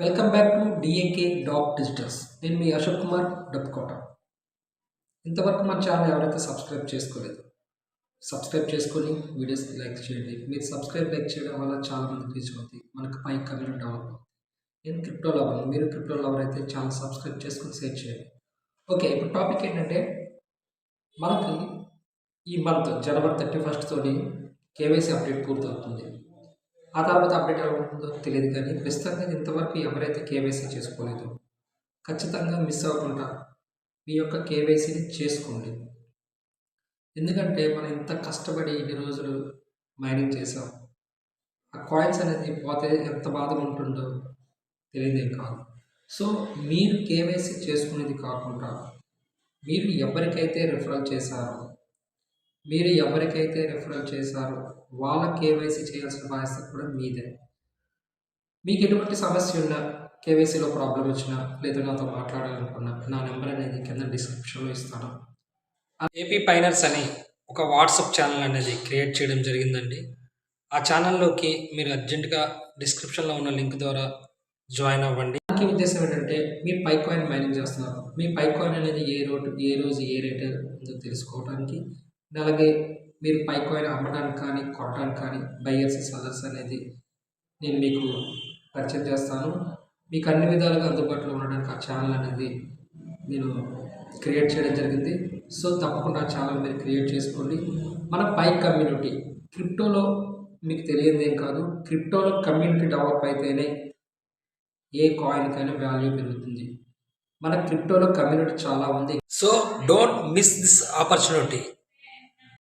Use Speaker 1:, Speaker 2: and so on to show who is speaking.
Speaker 1: Welcome back to DAK doc digitals నేను మీ అశోక్ కుమార్ డబ్కోట ఇంతవరకు మన ఛానల్ ఎవరైతే సబ్స్క్రైబ్ చేసుకోలేదు సబ్స్క్రైబ్ చేసుకొని వీడియోస్ లైక్ చేయండి. మీరు సబ్స్క్రైబ్ లైక్ చేయడం వల్ల చాలా మంది రీచ్ అవుతుంది. మనకు పై కమ్యూనిటీ డెవలప్ అవుతుంది. నేను క్రిప్టో లవర్ మీరు క్రిప్టో లవర్ అయితే ఛానల్ సబ్స్క్రైబ్ చేసుకొని షేర్ చేయండి. ఓకే ఇప్పుడు టాపిక్ ఏంటంటే మనకి ఈ మంత్ జనవరి థర్టీ ఫస్ట్తో కేవైసీ అప్డేట్ పూర్తవుతుంది. ఆ తర్వాత అప్డేట్ ఎలా ఉంటుందో తెలియదు కానీ ప్రస్తుతంగా ఇంతవరకు ఎవరైతే కేవైసీ చేసుకోలేదు ఖచ్చితంగా మిస్ అవ్వకుండా మీ యొక్క కేవైసీని చేసుకోండి. ఎందుకంటే మనం ఇంత కష్టపడి ఇన్ని రోజులు మైనింగ్ చేసాం ఆ కాయిన్స్ అనేది పోతే ఎంత బాధ ఉంటుందో తెలియదేం కాదు. సో మీరు కేవైసీ చేసుకునేది కాకుండా మీరు ఎవరికైతే రిఫరల్ చేశారో మీరు ఎవరికైతే రిఫరల్ చేశారో వాళ్ళ కేవైసీ చేయాల్సిన బాధ్యత కూడా మీదే. మీకు ఎటువంటి సమస్య ఉన్నా కేవైసీలో ప్రాబ్లం వచ్చినా లేదా నాతో మాట్లాడాలనుకున్నా నా నెంబర్ అనేది కింద డిస్క్రిప్షన్లో ఇస్తాను. ఏపీ పైనర్స్ అని ఒక వాట్సాప్ ఛానల్ అనేది క్రియేట్ చేయడం జరిగిందండి. ఆ ఛానల్లోకి మీరు అర్జెంటుగా డిస్క్రిప్షన్లో ఉన్న లింక్ ద్వారా జాయిన్ అవ్వండి. దానికి ఉద్దేశం ఏంటంటే మీరు పై కాయిన్ మైనింగ్ చేస్తున్నారు. మీ పై కాయిన్ అనేది ఏ రోడ్ ఏ రోజు ఏ రేట్ ఉందో తెలుసుకోవడానికి అలాగే మీరు పై కాయిన్ అమ్మడానికి కానీ కొనడానికి కానీ బయర్స్ సెల్లర్స్ అనేది నేను మీకు పరిచయం చేస్తాను. మీకు అన్ని విధాలుగా అందుబాటులో ఉండడానికి ఆ ఛానల్ అనేది నేను క్రియేట్ చేయడం జరిగింది. సో తప్పకుండా ఆ ఛానల్ మీరు క్రియేట్ చేసుకోండి. మన పై కమ్యూనిటీ క్రిప్టోలో మీకు తెలియదు ఏం కాదు. క్రిప్టోలో కమ్యూనిటీ డెవలప్ అయితేనే ఏ కాయిన్కైనా వాల్యూ పెరుగుతుంది. మన క్రిప్టోలో కమ్యూనిటీ చాలా ఉంది. So don't miss this opportunity